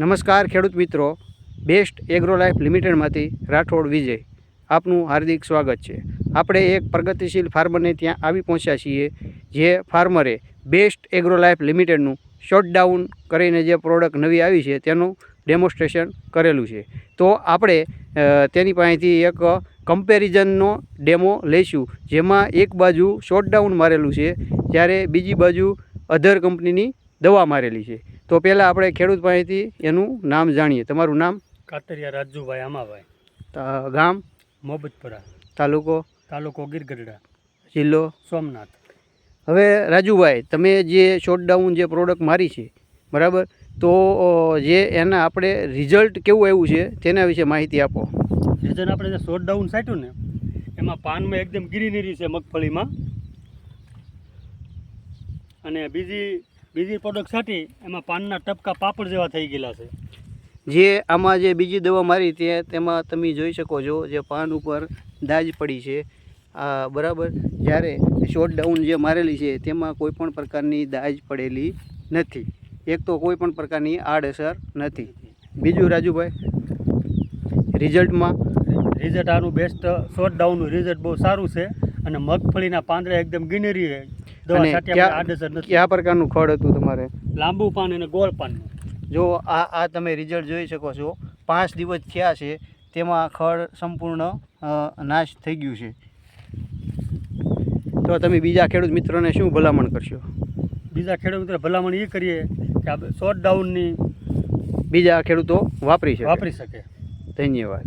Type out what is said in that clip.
નમસ્કાર ખેડૂત મિત્રો. બેસ્ટ એગ્રો લાઈફ લિમિટેડમાંથી રાઠોડ વિજય. આપનું હાર્દિક સ્વાગત છે. આપણે એક પ્રગતિશીલ ફાર્મરને ત્યાં આવી પહોંચ્યા છીએ, જે ફાર્મરે બેસ્ટ એગ્રો લાઈફ લિમિટેડનું શોટડાઉન કરીને જે પ્રોડક્ટ નવી આવી છે, તેનું ડેમોન્સ્ટ્રેશન કરેલું છે. તો આપણે તેની પાસેથી એક કમ્પેરિઝનનો ડેમો લઈશું, જેમાં એક બાજુ શોટડાઉન મારેલું છે, જ્યારે બીજી બાજુ અધર કંપનીની દવા મારેલી છે. તો પહેલાં આપણે ખેડૂત પાસેથી એનું નામ જાણીએ. તમારું નામ? કાતરિયા રાજુભાઈ આમાભાઈ. તા- ગામ? મોહબ્બતપુરા તાલુકો? તાલુકો ગીરગઢડા. જિલ્લો? સોમનાથ. હવે રાજુભાઈ તમે જે શોટડાઉન જે પ્રોડક્ટ મારી છે બરાબર? તો જે એના આપણે રિઝલ્ટ કેવું આવ્યું છે તેના વિશે માહિતી આપો. રિઝલ્ટ આપણે જે શોર્ટ ડાઉન સાટ્યું ને એમાં પાનમાં એકદમ ગ્રીનરી છે મગફળીમાં. અને બીજી બીજી પ્રોડક્ટ છાંટી એમાં પાનના ટપકા પાપડ જેવા થઈ ગયેલા છે. જે આમાં જે બીજી દવા મારી તે તેમાં તમે જોઈ શકો છો જે પાન ઉપર દાજ પડી છે. આ બરાબર જ્યારે શોટડાઉન જે મારેલી છે તેમાં કોઈ પણ પ્રકારની દાજ પડેલી નથી. એક તો કોઈ પણ પ્રકારની આડઅસર નથી. બીજું રાજુભાઈ રિઝલ્ટમાં રિઝલ્ટ આનું બેસ્ટ શોર્ટ ડાઉનનું રિઝલ્ટ બહુ સારું છે. અને મગફળીના પાંદડા એકદમ ગ્રીનરી અને કયા પ્રકારનું ખડ હતું તમારે? લાંબુ પાન અને ગોળ પાન જો આ આ તમે રિઝલ્ટ જોઈ શકો છો. પાંચ દિવસ થયા છે તેમાં ખડ સંપૂર્ણ નાશ થઈ ગયું છે. તો તમે બીજા ખેડૂત મિત્રોને શું ભલામણ કરશો? બીજા ખેડૂત મિત્રો ભલામણ એ કરીએ કે આ શોર્ટ ડાઉનની બીજા ખેડૂતો વાપરી શકે. વાપરી શકે. ધન્યવાદ.